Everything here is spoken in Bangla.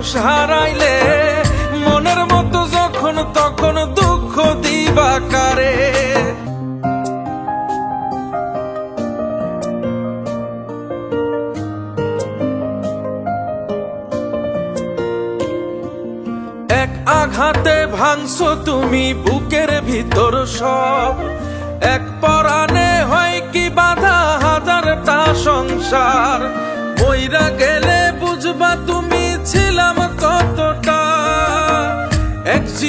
মানুষ হারাইলে, মনের মতো যখন তখন দুঃখ দিবা কারে? এক আঘাতে ভাঙছো তুমি বুকের ভিতর সব। এক পরাণে হয় কি বাধা হাজারটা সংসার। মইরা গেলে বুঝবা তুমি